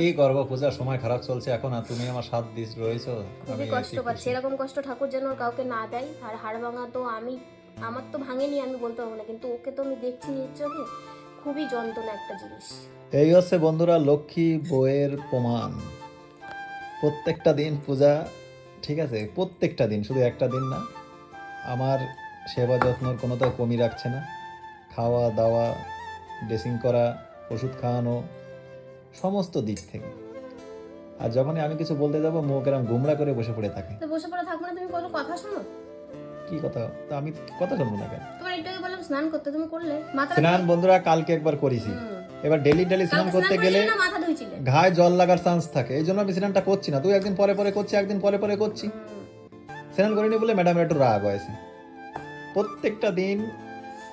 কি করব? পূজার সময় খারাপ চলছে এখন আর তুমি আমার সাথ দিস রয়েছো? খুবই কষ্ট পাচ্ছি। এরকম কষ্ট ঠাকুর যেন কাউকে না দেয় আর হাড় ভাঙা তো আমি আমার তো ভাঙেনি আমি বলতে পারব না। কিন্তু ওকে তো আমি দেখছি নিজের চোখে খুবই যন্ত্রণা একটা জিনিস। এই হচ্ছে বন্ধুরা লক্ষ্মী বইয়ের প্রমাণ। প্রত্যেকটা দিন পূজা ঠিক আছে? প্রত্যেকটা দিন শুধু একটা দিন না আমার সেবা যত্নর কোনো তো কমি রাখছে না। খাওয়া দাওয়া ড্রেসিং করা ওষুধ খাওয়ানো সমস্ত দিক থেকে। আর যখনই আমি কিছু বলতে যাব মুখ এরম গুমরা করে বসে পড়ে থাকে। তো বসে পড়ে থাকব না তুমি কোনো কথা শোনো? কি কথা? তা আমি কথা শুনব না কেন? তোমার একটু আগে বললাম স্নান করতে তুমি করলে। মাথা স্নান বন্ধুরা কালকে একবার করেছি। এবার ডেলি ডেলি স্নান করতে গেলে ঘায়ে জল লাগার চান্স থাকে। এই জন্য আমি স্নানটা করছি না। তুই একদিন পরে পরে করছি একদিন পরে পরে করছি। স্নান করিনি বলে ম্যাডামের একটু রাগ হয়েছে। প্রত্যেকটা দিন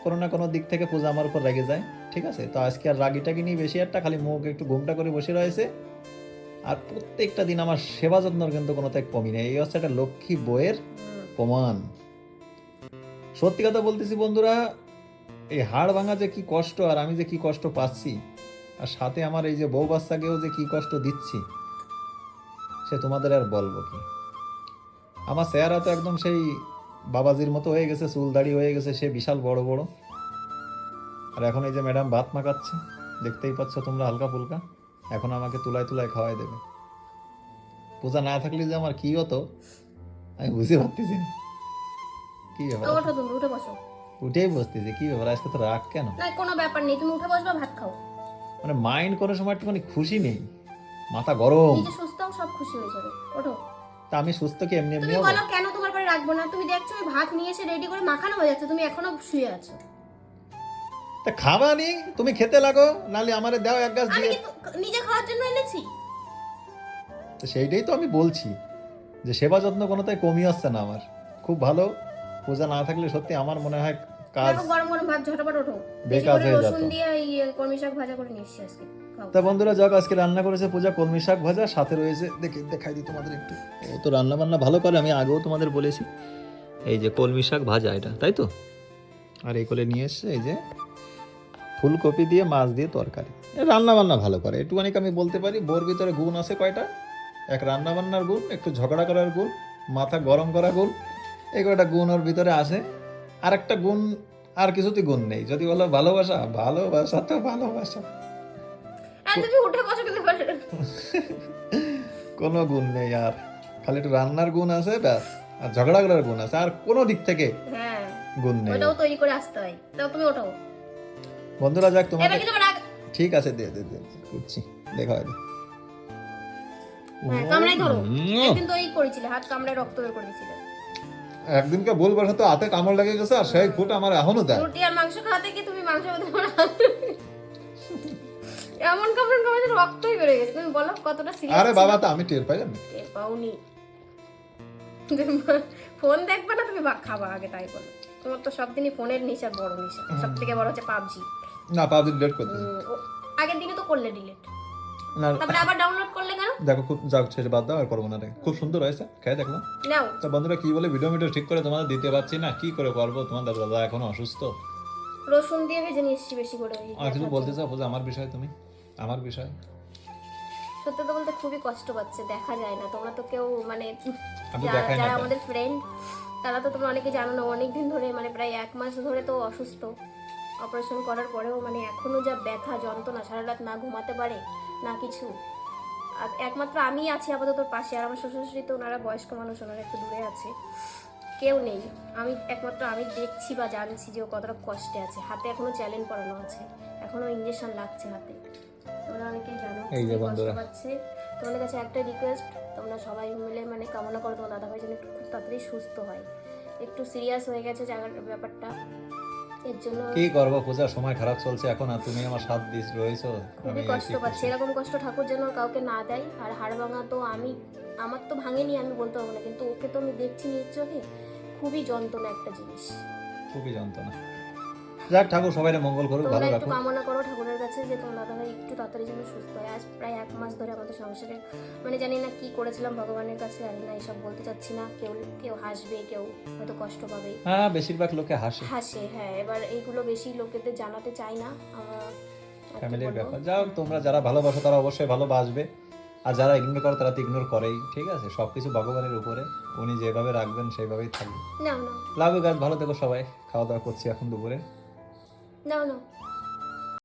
কোনো না কোনো দিক থেকে পূজা আমার উপর রেগে যায়। ঠিক আছে? তো আজকে আর রাগিটাকে নিয়ে বেশি একটা, খালি মুখ একটু ঘুমটা করে বসে রয়েছে। আর প্রত্যেকটা দিন আমার সেবা যত্নর কিন্তু কোনো তাই কমি নেই। এই হচ্ছে একটা লক্ষ্মী বইয়ের প্রমাণ। সত্যি কথা বলতেছি বন্ধুরা, এই হাড় ভাঙা যে কি কষ্ট আর আমি যে কি কষ্ট পাচ্ছি, আর সাথে আমার এই যে বউ বাচ্চাকেও যে কি কষ্ট দিচ্ছি, সে তোমাদের আর বলব কি? আমার চেহারা তো একদম সেই বাবাজির মতো হয়ে গেছে চুল দাড়ি হয়ে গেছে, সে বিশাল বড় বড়। আর এখন এই যে ম্যাডাম ভাত মাখাচ্ছে দেখতেই পাচ্ছ তোমরা হালকা ফুলকা এখন আমাকে তুলায় তুলায় খাওয়াই দেবে। পূজা না থাকলে যে আমার কি হতো? আমি বুঝতে পারতেছি না। কি ব্যাপার? উঠে বসো। উঠেই বসতেছি কি ব্যাপার? আজকে তো রাগ কেন? না কোনো ব্যাপার নেই তুমি উঠে বসবা ভাত খাও। মানে মাইন্ড কোনো সময় একটুখানি খুশি নেই। মাথা গরম। নিজে সুস্থ সব খুশি হয়ে যাবে। ওঠো। তা আমি সুস্থ কি এমনি এমনি তুমি বলো কেন তোমার পরে রাখব না? তুমি দেখছ ভাত নিয়ে এসে রেডি করে মাখানো হয়ে যাচ্ছে তুমি এখনও শুয়ে আছো। তা খাবা নি? তুমি খেতে লাগো নালে আমারে দাও এক গাছ দিয়ে। নিজে খাওয়ার জন্য এনেছি। তো সেইটাই তো আমি বলছি যে সেবা যত্ন কোনো তাই কমই আসছে না আমার। খুব ভালো পূজা না থাকলে সত্যি আমার মনে হয় কাজ গরম গরম ভাত ঝটাপট ওঠো। বেকার করে হয়ে রসুন যেত। দিয়ে এই কলমি শাক ভাজা করে নিয়ে আজকে। তা বন্ধুরা যাক আজকে রান্না করেছে পূজা কলমি শাক ভাজা সাথে রয়েছে দেখি দেখাই দিই তোমাদের একটু। ও তো রান্না বান্না ভালো করে আমি আগেও তোমাদের বলেছি। এই যে কলমি শাক ভাজা এটা তাই তো? আর এই করে নিয়ে এসছে এই যে ফুলকপি দিয়ে মাছ দিয়ে তরকারি। রান্না বান্না ভালো করে। একটুখানি আমি বলতে পারি বোর ভিতরে গুণ আছে কয়টা? এক রান্না বান্নার গুণ একটু ঝগড়া করার গুণ মাথা গরম করা গুণ এই কয়টা গুণ ওর ভিতরে আছে। আর একটা গুণ আর কিছুতে গুণ নেই। যদি বলো ভালোবাসা ভালোবাসা। তো ভালোবাসা। কোনো গুণ নেই আর। খালি একটু রান্নার গুণ আছে ব্যাস। আর ঝগড়া করার গুণ আছে। আর কোনো দিক থেকে হ্যাঁ। গুণ নেই। ওটাও তৈরি করে আসতে হয়। তাও তুমি ওঠাও। বন্ধুরা যাক আগ- ঠিক আছে দে দে দে করছি। দেখা হয় হ্যাঁ, কামড়াই ধরো। একদিন তো এই করেছিলে হাত কামড়ায় রক্ত বের করে দিয়েছিলে। একদিনকে বলব তো হাতে কামড় লেগে গেছে আর সেই ফুট আমার এখনও দেয়। রুটি আর মাংস খাওয়াতে কি তুমি মাংস হাত- এমন কামড় কামড়ে রক্তই বেড়ে গেছে। তুমি বলো কতটা সিরিয়াস আরে বাবা তো আমি টের পাই না। টের পাওনি। ফোন দেখবে না তুমি খাবা আগে তাই বলো। তোমার তো সব দিনই ফোনের নেশা বড় নেশা। সব থেকে বড় হচ্ছে পাবজি। না পাবজি ডিলেট করতে আগের দিনে তো করলে ডিলেট তারপরে আবার ডাউনলোড করলে কেন? দেখো খুব যাক ছেড়ে বাদ দাও আর করব না রে। খুব সুন্দর হয়েছে খেয়ে দেখলাম নাও। তা বন্ধুরা কি বলে? ভিডিও ঠিক করে তোমাদের দিতে পারছি না কি করে পারব তোমাদের দাদা এখনও অসুস্থ। রসুন দিয়ে ভেজে নিয়ে এসেছি বেশি করে আর কিছু বলতে চাও? আমার বিষয় তুমি? আমার বিষয়? সত্যি তো বলতে খুবই কষ্ট পাচ্ছে দেখা যায় না। তোমরা তো কেউ মানে যারা। আমাদের ফ্রেন্ড তারা তো তোমরা অনেকে জানো না অনেক দিন ধরে মানে প্রায় এক মাস ধরে তো অসুস্থ। অপারেশন করার পরেও মানে এখনও যা ব্যথা যন্ত্রণা সারা রাত না ঘুমাতে পারে না কিছু। আর একমাত্র আমি আছি আপাতত পাশে আর আমার শ্বশুর শাশুড়ি তো ওনারা বয়স্ক মানুষ ওনারা একটু দূরে আছে। কেউ নেই। আমি একমাত্র আমি দেখছি বা জানছি যে ও কতটা কষ্টে আছে। হাতে এখনও চ্যালেঞ্জ করানো আছে। এখনও ইঞ্জেকশন লাগছে হাতে। তোমরা অনেকেই জানো কষ্ট। পাচ্ছে। তোমাদের কাছে একটা রিকোয়েস্ট তোমরা সবাই মিলে মানে কামনা করো তোমার দাদাভাই যেন একটু খুব তাড়াতাড়ি সুস্থ হয়। একটু সিরিয়াস হয়ে গেছে জায়গার ব্যাপারটা। এর জন্য কি করব পূজার সময় খারাপ চলছে এখন আর তুমি আমার সাথ দিস রয়েছো? খুবই কষ্ট পাচ্ছি। এরকম কষ্ট ঠাকুর যেন কাউকে না দেয়। আর হাড় ভাঙা তো আমি আমার তো ভাঙেনি আমি বলতে পারব না। কিন্তু ওকে তো আমি দেখছি নিজের চোখে খুবই যন্ত্রণা একটা জিনিস। খুবই যন্ত্রণা। যাক ঠাকুর সবাই মঙ্গল করুক তোমরা ভালো একটু রাখুক। কামনা করো ঠাকুরের কাছে যে তোমার দাদাভাই একটু তাড়াতাড়ি যেন সুস্থ হয়। আজ প্রায় এক মাস ধরে আমাদের সংসারে মানে জানি না কি করেছিলাম ভগবানের কাছে জানি না এসব বলতে চাচ্ছি না। কেউ কেউ হাসবে কেউ হয়তো কষ্ট পাবে। হ্যাঁ বেশিরভাগ লোকে হাসে। হাসে হ্যাঁ এবার এইগুলো বেশি লোকেদের জানাতে চাই না। ফ্যামিলির ব্যাপার। যাও তোমরা যারা ভালোবাসো তারা অবশ্যই ভালোবাসবে। আর যারা ইগনোর করো তারা তো ইগনোর করেই ঠিক আছে? সবকিছু ভগবানের উপরে। উনি যেভাবে রাখবেন সেইভাবেই থাকবে। লাভ গাছ ভালো থেকো সবাই। খাওয়া দাওয়া করছি এখন দুপুরে। নাও নাও